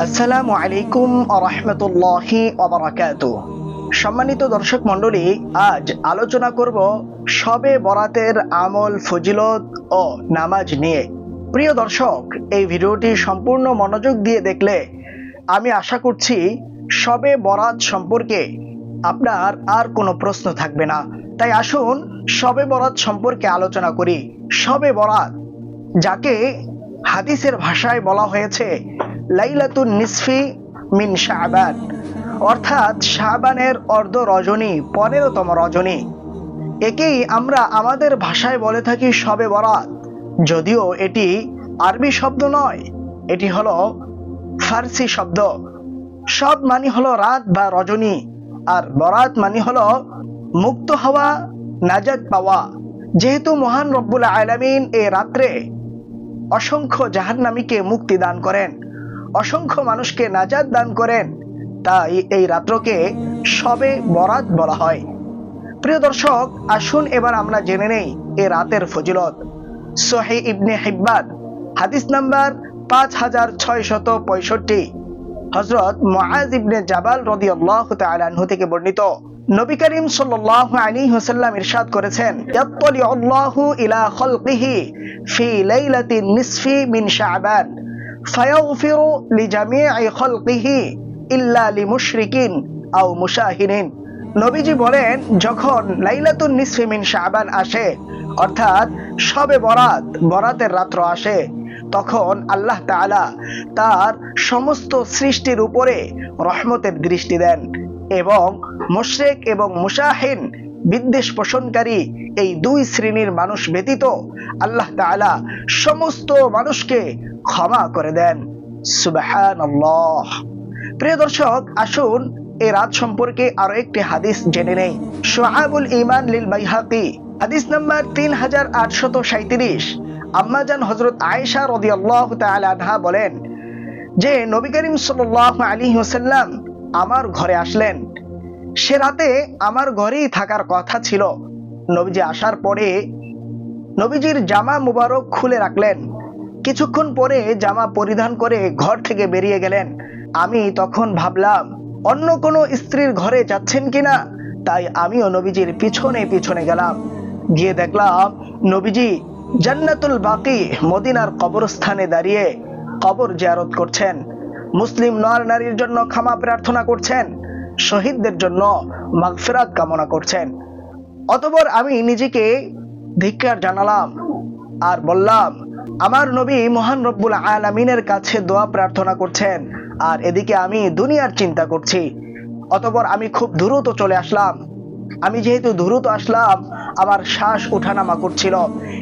আসসালামু আলাইকুম রহমতুল্লাহি ওবরাকাতু সম্মানিত দর্শক মণ্ডলী, আজ আলোচনা করব সবে বরাতের আমল ফজিলত ও নামাজ নিয়ে। প্রিয় দর্শক, এই ভিডিওটি সম্পূর্ণ মনোযোগ দিয়ে দেখলে আমি আশা করছি সবে বরাত সম্পর্কে আপনার আর কোনো প্রশ্ন থাকবে না। তাই আসুন সবে বরাত সম্পর্কে আলোচনা করি। সবে বরাত, যাকে হাদিসের ভাষায় বলা হয়েছে লাইলাতুন নিসফি মিন শাবান। অর্থাৎ শাবানের অর্ধ রজনী, পনেরোতম রজনী। একেই আমরা আমাদের ভাষায় বলে থাকি সবে বরাত। যদিও এটি আরবি শব্দ নয়, এটি হলো ফার্সি শব্দ। সব মানে হলো রাত বা রজনী, আর বরাত মানে হলো মুক্ত হওয়া নাজাদ পাওয়া। যেহেতু মহান রব্বুল আলামিন এ রাত্রে অসংখ্য জাহান্নামীকে মুক্তি দান করেন অসংখ্য মানুষকে নাজাদ দান করেন, তাই এই রাত্রকে সবে বরাত বলা হয়। প্রিয় দর্শক, আসুন এবার আমরা জেনে নেই এ রাতের ফজিলত। সোহে ইবনে হিব্বান হাদিস নাম্বার পাঁচ হাজার ছয় শত পঁয়ষট্টি। হজরত মুআজ ইবনে জাবাল রদিয়াল্লাহু তাআলা আনহু থেকে বর্ণিত। নবী করিম সাল্লাল্লাহু আলাইহি ওয়াসাল্লাম ইরশাদ করেছেন ইয়াত্তালি আল্লাহু ইলা খালকিহি ফি লাইলাতিন নিসফি মিন শাবান। ফায়াগফিরু ইল্লা লিমুশরিকিন আও নবীজি বলেন, যখন লাইলাতুন শাবান আসে, অর্থাৎ সবে বরাত, বরাতের রাত্র আসে, তখন আল্লাহ তাআলা তার সমস্ত সৃষ্টির উপরে রহমতের দৃষ্টি দেন এবং মুশরিক এবং মুশাহিন বিদ্বেষ পোষণকারী এই দুই শ্রেণির মানুষ ব্যতীত আল্লাহ তাআলা সমস্ত মানুষকে ক্ষমা করে দেন। সুবহানাল্লাহ। প্রিয় দর্শক, আসুন এই রাত সম্পর্কে আরও একটি হাদিস জেনে নেই। সোহাবুল ইমান লিল বাইহাকি, হাদিস নাম্বার তিন হাজার আটশত সাঁত্রিশ আম্মাজান হজরত আয়েশা রদি আল্লাহ আনহা বলেন যে, নবী করিম সাল্লাহ আলী হোসাল্লাম আমার ঘরে আসলেন। সে রাতে আমার ঘরেই থাকার কথা ছিল। নবীজি আসার পরে নবীজির জামা মুবারক খুলে রাখলেন। কিছুক্ষণ পরে জামা পরিধান করে ঘর থেকে বেরিয়ে গেলেন। আমি তখন ভাবলাম, অন্য কোনো স্ত্রীর ঘরে যাচ্ছেন কিনা? তাই আমিও নবীজির পিছনে পিছনে গেলাম। গিয়ে দেখলাম, নবীজি জান্নাতুল বাকি মদিনার কবরস্থানে দাঁড়িয়ে কবর জিয়ারত করছেন। মুসলিম নর নারীর জন্য ক্ষমা প্রার্থনা করছেন। শহীদদের জন্য মাগফিরাত কামনা করছেন। অতপর আমি নিজেকে ধিক্কার জানালাম আর বললাম, আমার নবী মহান রব্বুল আলামিনের কাছে দোয়া প্রার্থনা করছেন আর এদিকে আমি দুনিয়ার চিন্তা করছি। অতপর আমি খুব দ্রুত চলে আসলাম। আমি যেহেতু দ্রুত আসলাম, আমার শ্বাস উঠানামা করছিল।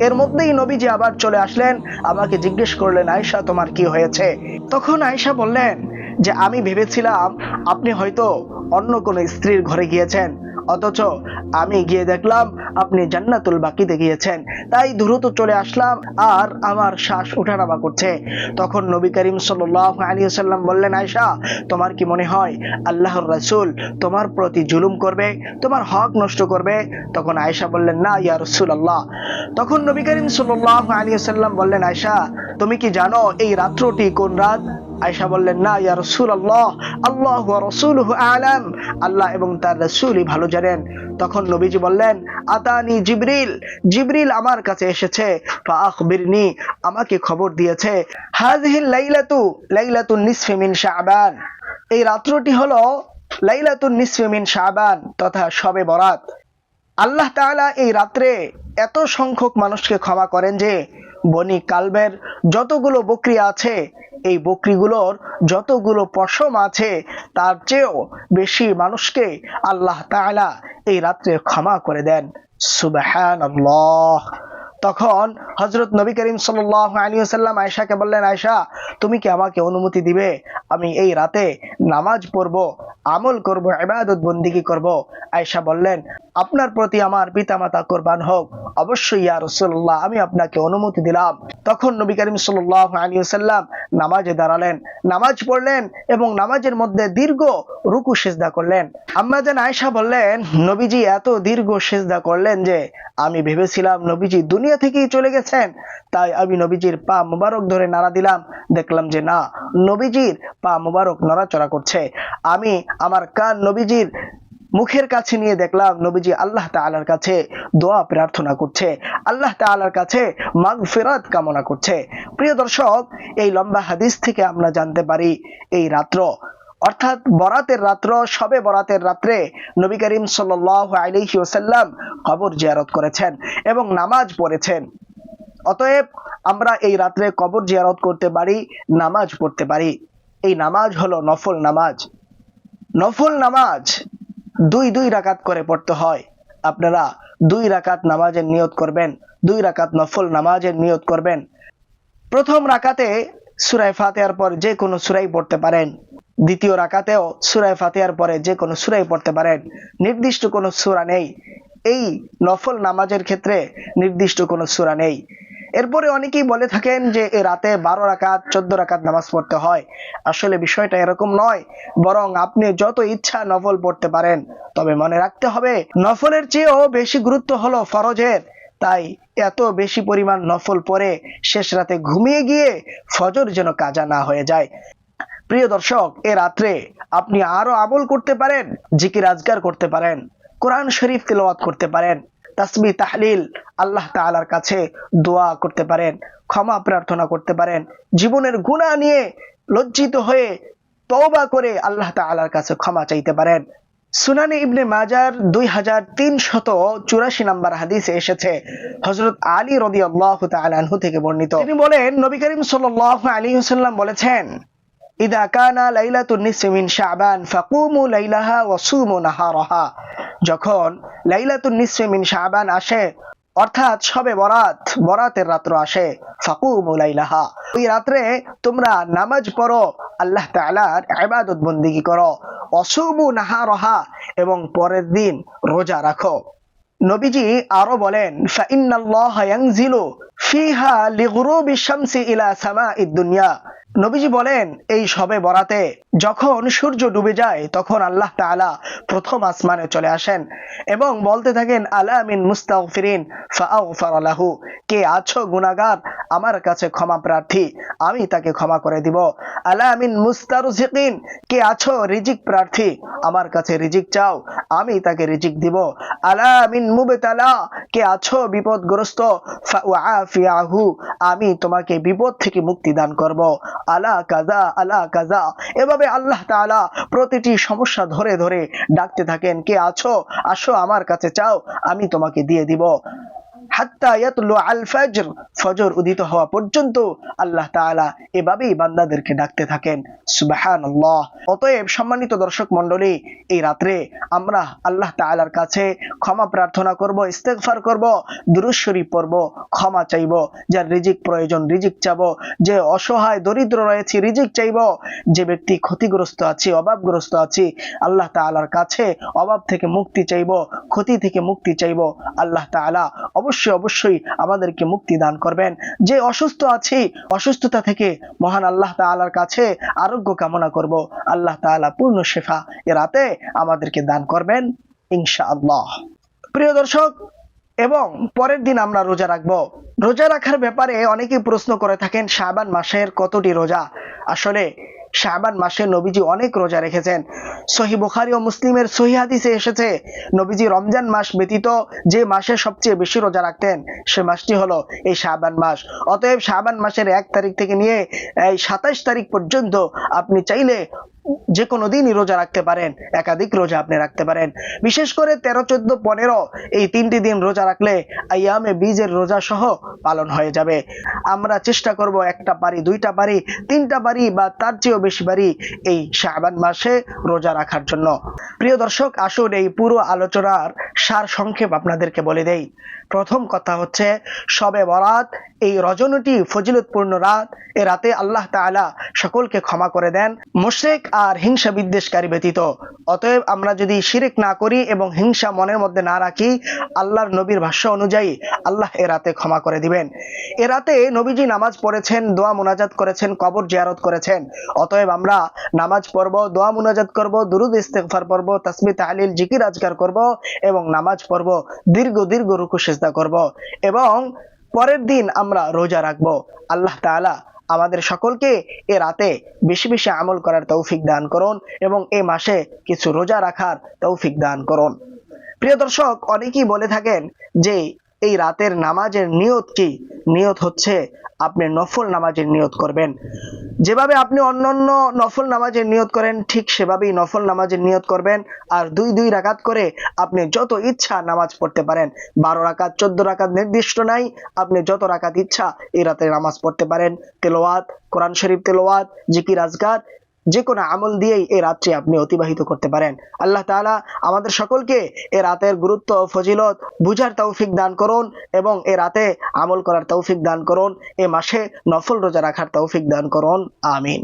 এর মধ্যেই নবীজি আবার চলে আসলেন, আমাকে জিজ্ঞেস করলেন আয়সা তোমার কি হয়েছে? তখন আয়সা বললেন যে, আমি ভেবেছিলাম আপনি হয়তো অন্য কোনো স্ত্রীর ঘরে গিয়েছেন। অথচ আমি গিয়ে দেখলাম, আপনি জান্নাতুল বাকিতে গিয়েছেন। তাই দ্রুত চলে আসলাম আর আমার শ্বাস ওঠানামা করছে। তখন নবী করিম সাল্লাহ আলী সাল্লাম বললেন আয়সা তোমার কি মনে হয় আল্লাহর রাসূল তোমার প্রতি জুলুম করবে, তোমার হক নষ্ট করবে? তখন আয়সা বললেন, না, ইয়া রসুল আল্লাহ তখন নবী করিম সাল্লাহ আলী সাল্লাম বললেন আয়সা তুমি কি জানো এই রাত্রটি কোন রাত? আয়সা বললেন, না, ইয়া রসুল আল্লাহ আল্লাহ রসুল আলাম। আল্লাহ এবং তার রসুলই ভালো জানেন। তখন নবীজি বললেন, আতানি জিবরিল জিবরিল আমার কাছে এসেছে, ফাআখবিরনি, আমাকে খবর দিয়েছে হাযিহিল লাইলাতু, লাইলাতুন নিসফি মিন শাবান। এই রাত্রটি হলো লাইলাতুন নিসফি মিন শাবান তথা শবে বরাত। আল্লাহ তাআলা এই রাত্রে এত সংখ্যক মানুষকে ক্ষমা করেন যে বনি কালবের যতগুলো বকরি আছে, এই বকরিগুলোর যতগুলো পশম আছে, তার চেয়েও বেশি মানুষকে আল্লাহ তাআলা এই রাত্রে ক্ষমা করে দেন। সুবহানাল্লাহ। তখন হজরত নবী করিম সাল্লাহ আলী সাল্লাম আয়সাকে বললেন আয়সা তুমি কি আমাকে অনুমতি দিবে? আমি এই রাতে নামাজ পড়ব, আমল করব, ইবাদত বন্দিগি করব। আয়সা বললেন, আপনার প্রতি আমার পিতামাতা কোরবান হোক। অবশ্যই ইয়া রসুল্লাহ আমি আপনাকে অনুমতি দিলাম। তখন নবী করিম সাল্লাহ আলী সাল্লাম নামাজে দাঁড়ালেন। নামাজ পড়লেন এবং নামাজের মধ্যে দীর্ঘ রুকু সেজদা করলেন। আম্মাজান আয়সা বললেন, নবীজি, এত দীর্ঘ সেজদা করলেন যে, আমি ভেবেছিলাম নবীজি দুনিয়া থেকেই চলে গেছেন। তাই আমি নবীজির পা মোবারক ধরে নাড়া দিলাম। দেখলাম যে না, নবীজির পা মুবারক নড়াচড়া করছে। আমি আমার কান নবীজির মুখের কাছে নিয়ে দেখলাম, নবীজি আল্লাহ তাআলার কাছে দোয়া প্রার্থনা করছে। আল্লাহ তাআলার কাছে মাগফিরাত কামনা করছে। প্রিয় দর্শক, এই লম্বা হাদিস থেকে আমরা জানতে পারি, এই রাত্র অর্থাৎ বরাতের রাত্র, সবে বরাতের রাত্রে নবী করিম সাল্লাল্লাহু আলাইহি ওয়াসাল্লাম কবর জিয়ারত করেছেন এবং নামাজ পড়েছেন। অতএব আমরা এই রাত্রে কবর জিয়ারত করতে পারি, নামাজ পড়তে পারি। এই নামাজ হলো নফল নামাজ। নফল নামাজ দুই দুই রাকাত করে পড়তে হয়। আপনারা দুই রাকাত নামাজের নিয়ত করবেন, দুই রাকাত নফল নামাজের নিয়ত করবেন। প্রথম রাকাতে সুরায় ফাতেহার পর যে কোনো সুরাই পড়তে পারেন। দ্বিতীয় রাকাতেও সুরায় ফাতেহার পরে যে কোনো সুরাই পড়তে পারেন। নির্দিষ্ট কোনো সূরা নেই। এই নফল নামাজের ক্ষেত্রে নির্দিষ্ট কোনো সূরা নেই। এরপরে অনেকেই বলে থাকেন যে এ রাতে বারো রাকাত, চোদ্দ রাকাত নামাজ পড়তে হয়। আসলে বিষয়টা এরকম নয়, বরং আপনি যত ইচ্ছা নফল পড়তে পারেন, তবে মনে রাখতে হবে নফলের চেয়েও বেশি গুরুত্ব হলো ফরজের। তাই এত বেশি পরিমাণ নফল পড়ে শেষ রাতে ঘুমিয়ে গিয়ে ফজর যেন কাজা না হয়ে যায়। প্রিয় দর্শক, এ রাত্রে আপনি আরও আমল করতে পারেন, জিকির আজগার করতে পারেন, কোরআন শরীফ তেলাওয়াত করতে পারেন, তাসবি, তাহলিল আল্লাহ তাআলার কাছে দোয়া করতে পারেন, ক্ষমা প্রার্থনা করতে পারেন, জীবনের গুনাহ নিয়ে লজ্জিত হয়ে তওবা করে আল্লাহ তাআলার কাছে ক্ষমা চাইতে পারেন। সুনানি ইবনে মাজার দুই হাজার তিনশত চুরাশি নাম্বার হাদিসে এসেছে হজরত আলী রদি আল্লাহ থেকে বর্ণিত। তিনি বলেন, নবী করিম সাল আলী হুসাল্লাম বলেছেন ইদা কানা লাইলাতুন নিসফি মিন শাবান ফাকুমু লাইলাহা ওয়া সুমু নাহারাহা। যখন লাইলাতুন নিসফি মিন শাবান আসে, অর্থাৎ সবে বরাত, বরাতের রাত্র আসে, ফাকুমু লাইলাহা। ওই রাত্রে তোমরা নামাজ পড়ো, আল্লাহ তাআলার ইবাদত বন্দিগি করো অসুমু নাহারাহা, এবং পরের দিন রোজা রাখো। নবীজি আরও বলেন ফাইন্নাল্লাহ ইয়ানজিলু ফিহা লিগুরুবি শামসি ইলা সামাইদ দুনিয়া। নবীজি বলেন, এই সবে বরাতে যখন সূর্য ডুবে যায়, তখন আল্লাহ তালা প্রথম আসমানে চলে আসেন এবং বলতে থাকেন, আলা মিন মুস্তাফিরিন ফাউ কে আছো গুনাহগার আমার কাছে ক্ষমা প্রার্থী, আমি তাকে ক্ষমা করে দিব। আলা মিন মুস্তারজিকিন, কে আছো রিজিক প্রার্থী? আমার কাছে রিজিক চাও, আমি তাকে রিজিক দিব। আলা মিন মুবতালা, কে আছো বিপদগ্রস্ত? ফাআফিয়াহু আমি তোমাকে বিপদ থেকে মুক্তি দান করব। আলা কাজা আলা কাজা এভাবে আল্লাহ তাআলা প্রতিটি সমস্যা ধরে ধরে ডাকতে থাকেন, কে আছো, আসো আমার কাছে চাও, আমি তোমাকে দিয়ে দিব। ফজর। ফজর উদিত হওয়া পর্যন্ত আল্লাহ তাআলা এভাবেই বান্দাদেরকে ডাকতে থাকেন। সুবহানাল্লাহ। অতএব সম্মানিত দর্শক মণ্ডলী, এই রাত্রে আমরা আল্লাহ কাছে ক্ষমা প্রার্থনা করব করব ক্ষমা চাইব, যার রিজিক প্রয়োজন রিজিক চাব যে অসহায় দরিদ্র রয়েছে রিজিক চাইব, যে ব্যক্তি ক্ষতিগ্রস্ত আছে, অভাবগ্রস্ত আছে, আল্লাহ তাআলার কাছে অভাব থেকে মুক্তি চাইব, ক্ষতি থেকে মুক্তি চাইব, আল্লাহ তাআলা অবশ্যই অবশ্যই অবশ্যই আমাদেরকে মুক্তি দান করবেন। যে অসুস্থ আছি, অসুস্থতা থেকে মহান আল্লাহ তাআলার কাছে আরোগ্য কামনা করব। আল্লাহ তাআলা পূর্ণ শেফা এ রাতে আমাদেরকে দান করবেন, ইনশাআল্লাহ। প্রিয় দর্শক, এবং পরের দিন আমরা রোজা রাখব। রোজা রাখার ব্যাপারে অনেকেই প্রশ্ন করে থাকেন, শাবান মাসের কতটি রোজা? আসলে শাবান মাসে নবীজি অনেক রোজা রেখেছেন। সহি বুখারি ও মুসলিমের সহি হাদিসে এসেছে, নবীজি রমজান মাস ব্যতীত যে মাসে সবচেয়ে বেশি রোজা রাখতেন, সে মাসটি হলো এই শাবান মাস। অতএব শাবান মাসের এক তারিখ থেকে নিয়ে এই সাতাশ তারিখ পর্যন্ত আপনি চাইলে যে কোনো দিনই রোজা রাখতে পারেন, একাধিক রোজা আপনি রাখতে পারেন। বিশেষ করে তেরো, চোদ্দ, পনেরো, এই তিনটি দিন রোজা রাখলে আইয়ামে বীজের রোজা সহ পালন হয়ে যাবে। আমরা চেষ্টা করব একটা পারি দুইটা পারি তিনটা পারি বা তার চেয়েও বেশি পারি এই শাবান মাসে রোজা রাখার জন্য। প্রিয় দর্শক, আসুন এই পুরো আলোচনার সার সংক্ষেপ আপনাদেরকে বলে দেই। প্রথম কথা হচ্ছে, সবে বরাত, এই রজনীটি ফজিলতপূর্ণ রাত, এ রাতে আল্লাহ তাআলা সকলকে ক্ষমা করে দেন। মুশরিক আর হিংসা বিদ্বেষকারী ব্যতীত। অতএব আমরা যদি শিরিক না করি এবং হিংসা মনের মধ্যে না রাখি, আল্লাহর নবীর ভাষ্য অনুযায়ী আল্লাহ এ রাতে ক্ষমা করে দিবেন। এ রাতে নবীজি নামাজ পড়েছেন, দোয়া মোনাজাত করেছেন, কবর জিয়ারত করেছেন। অতএব আমরা নামাজ পড়ব, দোয়া মুনাজাত করব, দুরুদ ইস্তেগফার পড়ব, তাসবি, তাহলিল, জিকির, আজকার করব এবং নামাজ পড়ব, দীর্ঘ দীর্ঘ রুকু সেজদা করব এবং পরের দিন আমরা রোজা রাখব। আল্লাহ তাআলা আমাদের সকলকে এ রাতে বেশি বেশি আমল করার তৌফিক দান করুন এবং এ মাসে কিছু রোজা রাখার তৌফিক দান করুন। প্রিয় দর্শক, অনেকেই বলে থাকেন যে এই রাতের নামাজের নিয়ত কি? নিয়ত হচ্ছে আপনি নফল নামাজের নিয়ত করবেন। যেভাবে আপনি অন্যান্য নফল নামাজের নিয়ত করেন, ঠিক সেভাবেই নফল নামাজের নিয়ত করবেন। আর দুই দুই রাকাত করে আপনি যত ইচ্ছা নামাজ পড়তে পারেন। বারো রাকাত, চোদ্দ রাকাত নির্দিষ্ট নাই। আপনি যত রাকাত ইচ্ছা এই রাতে নামাজ পড়তে পারেন। তেলোয়াত কোরআন শরীফ তেলোয়াত জিকির আজগার যে কোনো আমল দিয়েই এই রাত্রি আপনি অতিবাহিত করতে পারেন। আল্লাহ তালা আমাদের সকলকে এ রাতের গুরুত্ব ফজিলত বুঝার তৌফিক দান করুন এবং এ রাতে আমল করার তৌফিক দান করুন। এ মাসে নফল রোজা রাখার তৌফিক দান করুন। আমিন।